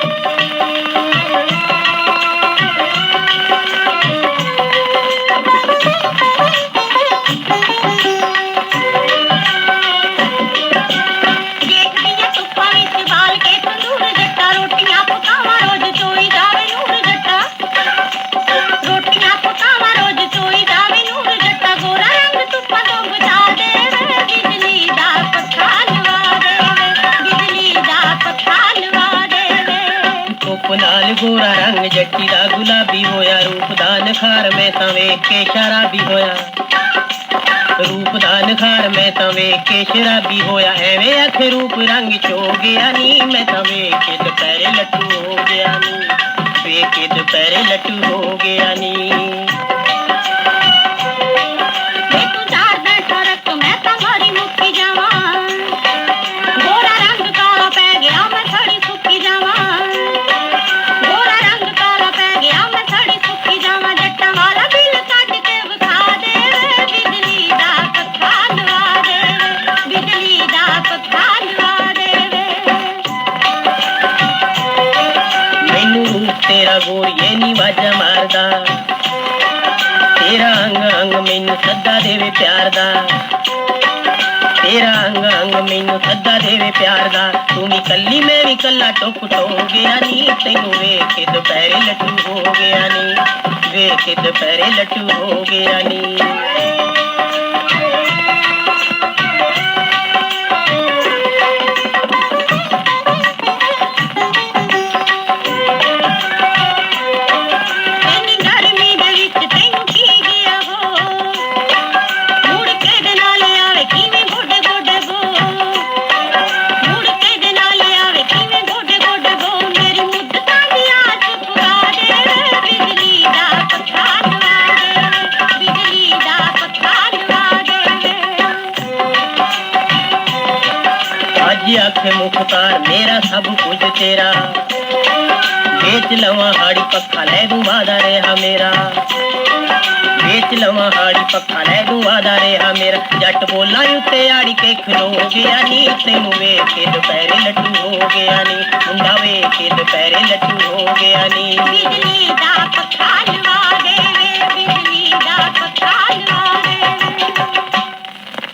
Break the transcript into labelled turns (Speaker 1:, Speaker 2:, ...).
Speaker 1: thank you ਦੇਵੇ
Speaker 2: ਨਾਲ ਗੋਰਾ ਰੰਗ ਜੱਟੀ ਦਾ ਗੁਲਾਬੀ ਹੋਇਆ, ਰੂਪ ਦਾ ਨਖਾਰ ਮੈਂ ਤਾਂ ਵੇਖ ਕੇ ਸ਼ਰਾਬੀ ਹੋਇਆ। ਰੂਪ ਦਾ ਨਖਾਰ ਮੈਂ ਤਾਂ ਵੇਖ ਕੇ ਸ਼ਰਾਬੀ ਹੋਇਆ, ਐਵੇਂ ਅੱਖ ਰੂਪ ਰੰਗ ਚ ਗਿਆ ਨੀ, ਮੈਂ ਤਾਂ ਵੇਖ ਕੇ ਦੁਪਹਿਰੇ ਲੱਟੂ ਹੋ ਗਿਆ ਨੀ, ਵੇਖ ਕੇ ਦੁਪਹਿਰੇ ਲੱਟੂ ਹੋ ਗਿਆ ਨੀ। ਰੂਪ ਤੇਰਾ ਗੋਰੀਏ ਨੀ ਵਾਜਾ ਮਾਰਦਾ। ਤੇਰਾ ਅੰਗ ਅੰਗ ਮੈਨੂੰ ਸੱਦਾ ਦੇਵੇ ਪਿਆਰ ਦਾ ਤੇਰਾ ਅੰਗ ਅੰਗ ਮੈਨੂੰ ਸੱਦਾ ਦੇਵੇ ਪਿਆਰ ਦਾ ਤੂੰ ਵੀ ਕੱਲੀ, ਮੈਂ ਵੀ ਕੱਲਾ ਟੁੱਕ ਟੋ ਗਿਆ ਨੀ। ਤੈਨੂੰ ਵੇਖ ਕੇ ਦੁਪਹਿਰੇ ਲੱਟੂ ਹੋ ਗਿਆ ਨੀ। ਵੇਖ ਕੇ ਦੁਪਹਿਰੇ ਲੱਟੂ ਹੋ ਗਿਆ ਨੀ। ਅੱਜ ਆਖੇ ਮੁਖਤਾਰ, ਮੇਰਾ ਸਭ ਕੁਝ ਤੇਰਾ। ਵੇਚ ਲਵਾਂ ਹਾੜੀ ਪੱਖਾ, ਲੈ ਦੂੰ ਵਾਦਾ ਰਿਹਾ ਮੇਰਾ। ਵੇਚ ਲਵਾਂ ਹਾੜੀ ਪੱਖਾ, ਲੈ ਦੂੰ ਵਾਦਾ ਰਿਹਾ ਮੇਰਾ। ਜੱਟ ਬੋਲਾਂ ਉੱਤੇ ਆੜੀ ਕੇ ਖਲੋ ਗਿਆ ਨੀ, ਤੈਨੂੰ ਵੇਖ ਕੇ ਦੁਪਹਿਰੇ ਲੱਟੂ ਹੋ ਗਿਆ ਨੀ। ਮੁੰਡਾ ਵੇਖ ਕੇ ਦੁਪਹਿਰੇ ਲੱਟੂ ਹੋ ਗਿਆ ਨੀ।
Speaker 1: ਬਿਜਲੀ ਦਾ ਪੱਖਾ